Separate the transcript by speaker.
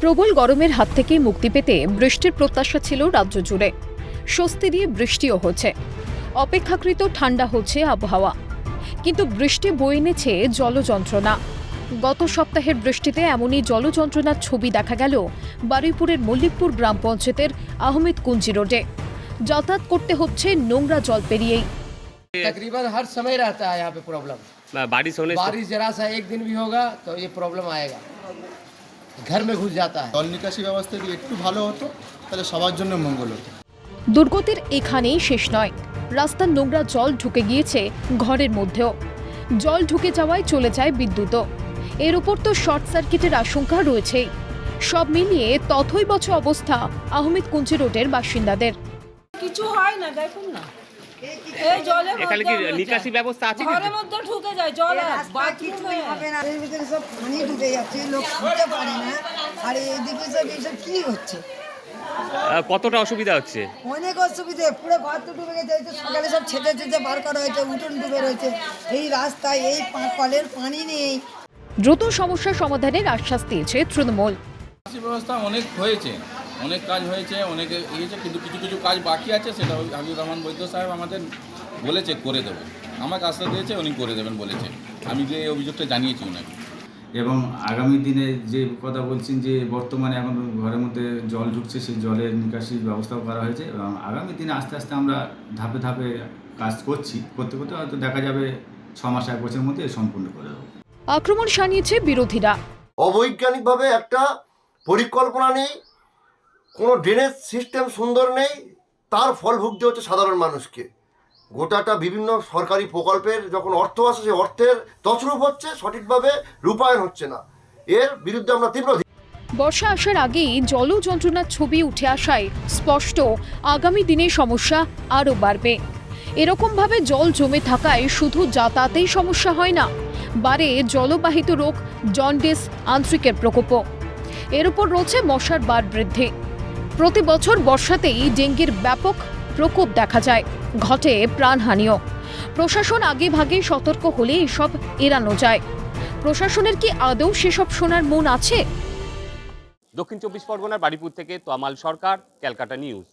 Speaker 1: প্রবল গরমের হাত থেকে মুক্তি পেতে বৃষ্টির প্রত্যাশা ছিল রাজ্য জুড়ে স্বস্তি দিয়ে বৃষ্টিও হচ্ছে অপেক্ষাকৃত ঠান্ডা হচ্ছে আবহাওয়া কিন্তু বৃষ্টি বয়ে এনেছে জলযন্ত্রণা গত সপ্তাহের বৃষ্টিতে এমনই জলযন্ত্রণার ছবি দেখা গেল বারুইপুরের মল্লিকপুর গ্রাম পঞ্চায়েতের আহমেদ কুঞ্জি রোডে যাতায়াত করতে হচ্ছে নোংরা জল পেরিয়েই
Speaker 2: तकरीबन हर समय रहता है यहाँ पे प्रॉब्लम
Speaker 3: बारिश होने से
Speaker 2: बारिश जरा सा एक दिन भी होगा तो ये प्रॉब्लम आएगा घर में घुस जाता है
Speaker 4: জল নিকাশি ব্যবস্থা যদি একটু ভালো হতো তাহলে সবার জন্য মঙ্গল হতো
Speaker 1: দুর্গতির এখানেই শেষ নয় রাস্তার নোংরা জল ঢুকে গিয়েছে ঘরের মধ্যেও জল ঢুকে যাওয়ায় চলে যায় বিদ্যুৎও এর উপর তো শর্ট সার্কিটের আশঙ্কা রয়েছেই সব মিলিয়ে তথৈবচ অবস্থা আহমেদ কুঞ্চি রোডের বাসিন্দাদের
Speaker 5: কিছু হয় না দেখুন না এই জলের
Speaker 3: এখানে কি নিকাশি ব্যবস্থা আছে
Speaker 5: ঘরের মধ্যে ঢুকে যায় জল বাথরুমে
Speaker 6: হবে না। এর ভিতরে সব পানি ঢুকে যাচ্ছে লোক শুনতে পারে না। আর এইদিকে সব এইসব কি হচ্ছে?
Speaker 3: কতটা অসুবিধা হচ্ছে?
Speaker 6: অনেক অসুবিধে পুরো ঘর তো ডুবে গেছে সকালে সব ছেটে ছেটে বার করা হয়েছে উঠোন ডুবে রয়েছে। এই রাস্তায় এই পা- কলের পানি নেই।
Speaker 1: দ্রুত সমস্যা সমাধানের আশ্বাস দিয়েছে তৃণমূল।
Speaker 7: ব্যবস্থা অনেক হয়েছে। অনেক কাজ হয়েছে অনেকে ইয়েছে কিন্তু কিছু কিছু কাজ বাকি আছে সেটা ওই হাবিবুর রহমান বৈদ্য সাহেব আমাদের বলেছে করে দেবে। আমাকে আশ্বাস দিয়েছে উনি করে দেবেন বলেছে। আমি যে এই অভিযোগটা জানিয়েছি ওনাকে
Speaker 8: এবং আগামী দিনে যে কথা বলছেন যে বর্তমানে এখন ঘরের মধ্যে জল ঢুকছে সেই জলের নিকাশির ব্যবস্থাও করা হয়েছে এবং আগামী দিনে আস্তে আস্তে আমরা ধাপে ধাপে কাজ করছি। করতে করতে হয়তো দেখা যাবে ছ মাস এক বছরের মধ্যে সম্পূর্ণ করে দেবো।
Speaker 1: আক্রমণ সানিয়েছে বিরোধীরা।
Speaker 9: অবৈজ্ঞানিকভাবে একটা পরিকল্পনা নেই কোনো ড্রেনেজ সিস্টেম সুন্দর নেই, তার ফল ভুগতে হচ্ছে সাধারণ মানুষকে। গোটাটা বিভিন্ন সরকারি প্রকল্পের যখন অর্থ আসে, সেই অর্থের তছরূপ হচ্ছে, সঠিকভাবে রূপায়ণ হচ্ছে না। এর বিরুদ্ধে আমরা তীব্র
Speaker 1: বর্ষা আসার আগেই জল যন্ত্রণার ছবি উঠে আসায় স্পষ্ট, আগামী দিনে সমস্যা আরও বাড়বে। এরকমভাবে জল জমে থাকায় শুধু যাতায়াতেই সমস্যা হয় না, বাড়ে জলবাহিত রোগ, জন্ডিস, আন্ত্রিকের প্রকোপ এর উপর রয়েছে মশার বার বৃদ্ধি। প্রতি বছর বর্ষাতেই ডেঙ্গির ব্যাপক প্রকোপ দেখা যায়। ঘটে প্রাণহানিও। প্রশাসন আগে ভাগে সতর্ক হলে এসব এড়ানো যায়। প্রশাসনের কি আদৌ সেসব শোনার মন আছে?
Speaker 3: দক্ষিণ চব্বিশ পরগনার বাড়িপুর থেকে তোয়ামাল সরকার, ক্যালকাটা নিউজ।